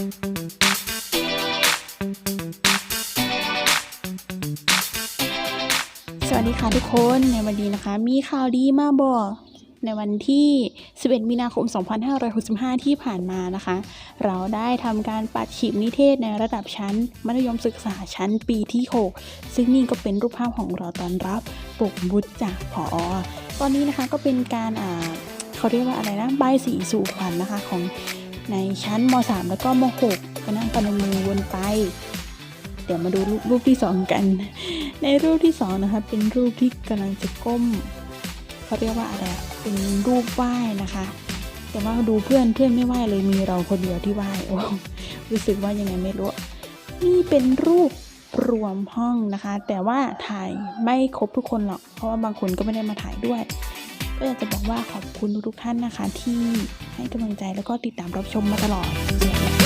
สวัสดีค่ะทุกคนในวันนี้นะคะ มีข่าวดีมาบอกในวันที่ 11 มีนาคม 2565 ที่ผ่านมานะคะ เราได้ทำการปัดฉีบนิเทศในระดับชั้น มัธยมศึกษาชั้นปีที่ 6 ซึ่งนี่ก็เป็นรูปภาพของเราตอนรับปกบุตรจากผอตอนนี้นะคะก็เป็นการอ่าเขาเรียกว่าอะไรนะใบสีสู่ขวัญนะคะของ ในชั้นม .3 แล้วก็ม .6 ก็นั่งปนมือวนไป เดี๋ยวมาดูรูปรูปที่สองกัน ในรูปที่สองนะคะ เป็นรูปที่กำลังจะก้มเขาเรียกว่าอะไรเป็นรูปไหว้นะคะ แต่ว่าดูเพื่อนเพื่อนไม่ไหว้เลยมีเราคนเดียวที่ไหว้โอ้รู้สึกว่ายังไงไม่รู้นี่เป็นรูปรวมห้องนะคะ แต่ว่าถ่ายไม่ครบทุกคนหรอก เพราะว่าบางคนก็ไม่ได้มาถ่ายด้วย ก็อยากจะบอกว่าขอบคุณทุกท่านนะคะที่ให้กำลังใจแล้วก็ติดตามรับชมมาตลอดสวัสดีค่ะ